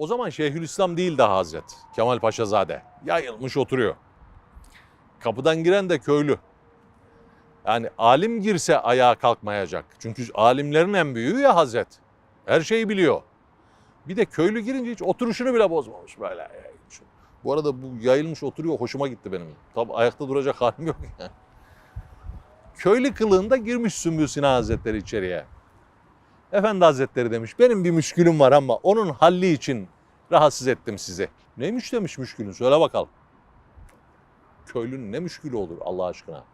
O zaman Şeyhülislam değil daha Hazret. Kemal Paşazade. Yayılmış oturuyor. Kapıdan giren de köylü. Yani alim girse ayağa kalkmayacak. Çünkü alimlerin en büyüğü ya Hazret. Her şeyi biliyor. Bir de köylü girince hiç oturuşunu bile bozmamış böyle. Bu arada bu yayılmış oturuyor hoşuma gitti benim. Tabi ayakta duracak halim yok. Köylü kılığında girmiş Sümbül Sinan Hazretleri içeriye. Efendi Hazretleri demiş benim bir müşkülüm var ama onun halli için rahatsız ettim sizi. Neymiş demiş müşkülün söyle bakalım. Köylünün ne müşkülü olur Allah aşkına.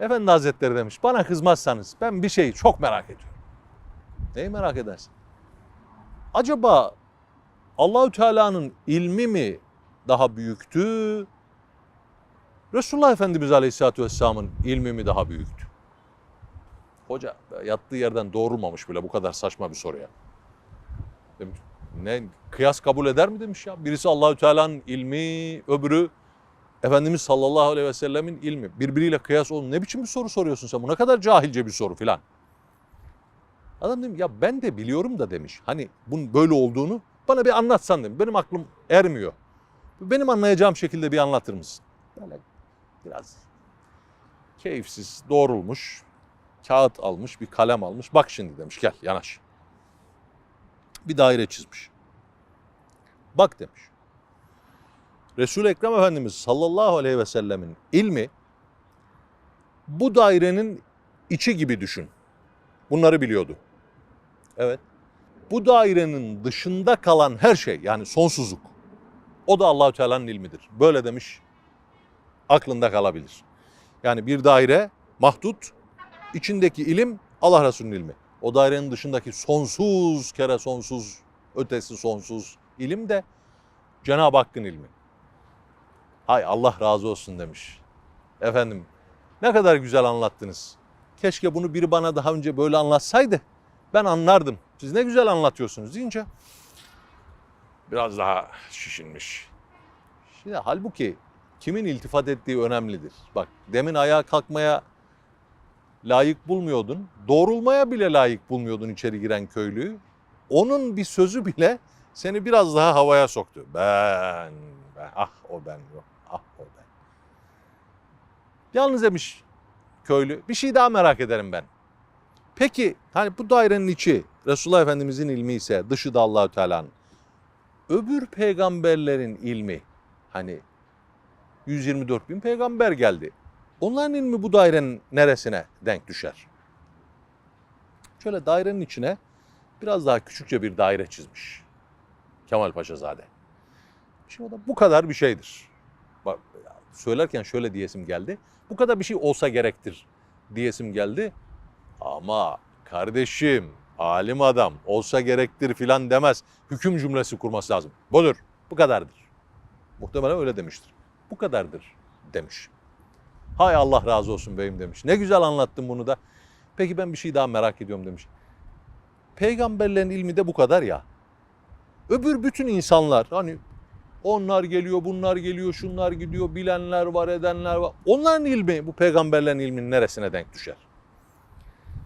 Efendi Hazretleri demiş bana kızmazsanız ben bir şeyi çok merak ediyorum. Neyi merak edersin? Acaba Allahü Teala'nın ilmi mi daha büyüktü? Resulullah Efendimiz Aleyhisselatü Vesselam'ın ilmi mi daha büyüktü? Hoca yattığı yerden doğrulmamış bile bu kadar saçma bir soruya. Demiş, ne kıyas kabul eder mi demiş ya. Birisi Allahü Teala'nın ilmi, öbürü Efendimiz sallallahu aleyhi ve sellemin ilmi. Birbiriyle kıyas olun. Ne biçim bir soru soruyorsun sen? Bu ne kadar cahilce bir soru filan. Adam dedim ya ben de biliyorum da demiş. Hani bunun böyle olduğunu bana bir anlatsan dedim. Benim aklım ermiyor. Benim anlayacağım şekilde bir anlatır mısın? Böyle biraz keyifsiz doğrulmuş. Kağıt almış, bir kalem almış. Bak şimdi demiş gel yanaş. Bir daire çizmiş. Bak demiş. Resul-i Ekrem Efendimiz sallallahu aleyhi ve sellemin ilmi bu dairenin içi gibi düşün. Bunları biliyordu. Evet. Bu dairenin dışında kalan her şey yani sonsuzluk o da Allahü Teala'nın ilmidir. Böyle demiş. Aklında kalabilir. Yani bir daire mahdut, içindeki ilim Allah Resulü'nün ilmi. O dairenin dışındaki sonsuz kere sonsuz, ötesi sonsuz ilim de Cenab-ı Hakk'ın ilmi. Hay Allah razı olsun demiş. Efendim ne kadar güzel anlattınız. Keşke bunu biri bana daha önce böyle anlatsaydı. Ben anlardım. Siz ne güzel anlatıyorsunuz deyince biraz daha şişinmiş. Şimdi halbuki kimin iltifat ettiği önemlidir. Bak demin ayağa kalkmaya layık bulmuyordun. Doğrulmaya bile layık bulmuyordun içeri giren köylüyü. Onun bir sözü bile seni biraz daha havaya soktu. Ben, ben ah o ben yok. Ah o ben. Yalnız demiş köylü bir şey daha merak ederim ben. Peki hani bu dairenin içi Resulullah Efendimizin ilmi ise dışı da Allahü Teala'nın. Öbür peygamberlerin ilmi hani 124 bin peygamber geldi. Onların ilmi bu dairenin neresine denk düşer? Şöyle dairenin içine biraz daha küçükçe bir daire çizmiş. Kemal Paşazade. Şimdi o da bu kadar bir şeydir. Bak söylerken şöyle diyesim geldi. Bu kadar bir şey olsa gerektir diyesim geldi. Ama kardeşim, alim adam olsa gerektir filan demez. Hüküm cümlesi kurması lazım. Budur, bu kadardır. Muhtemelen öyle demiştir. Bu kadardır demiş. Hay Allah razı olsun beyim demiş. Ne güzel anlattın bunu da. Peki ben bir şey daha merak ediyorum demiş. Peygamberlerin ilmi de bu kadar ya. Öbür bütün insanlar hani onlar geliyor, bunlar geliyor, şunlar gidiyor, bilenler var, edenler var. Onların ilmi bu peygamberlerin ilminin neresine denk düşer?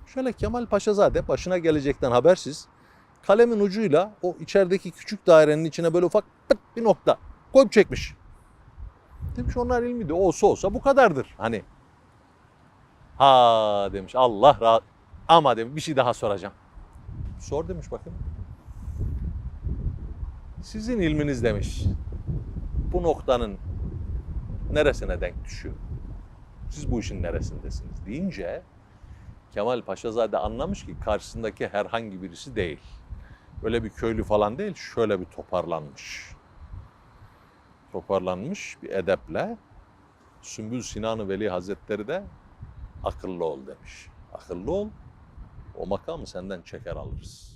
Şöyle Kemal Paşazade başına gelecekten habersiz kalemin ucuyla o içerideki küçük dairenin içine böyle ufak pıt bir nokta koyup çekmiş. Demiş onlar ilmi de olsa olsa bu kadardır. Hani ha demiş Allah rahat ama demiş bir şey daha soracağım. Sor demiş bakın. Sizin ilminiz demiş bu noktanın neresine denk düşüyor? Siz bu işin neresindesiniz deyince Kemal Paşazade anlamış ki karşısındaki herhangi birisi değil. Öyle bir köylü falan değil, şöyle bir toparlanmış. Toparlanmış bir edeple Sümbül Sinan-ı Veli Hazretleri de akıllı ol demiş. Akıllı ol, o makamı senden çeker alırız.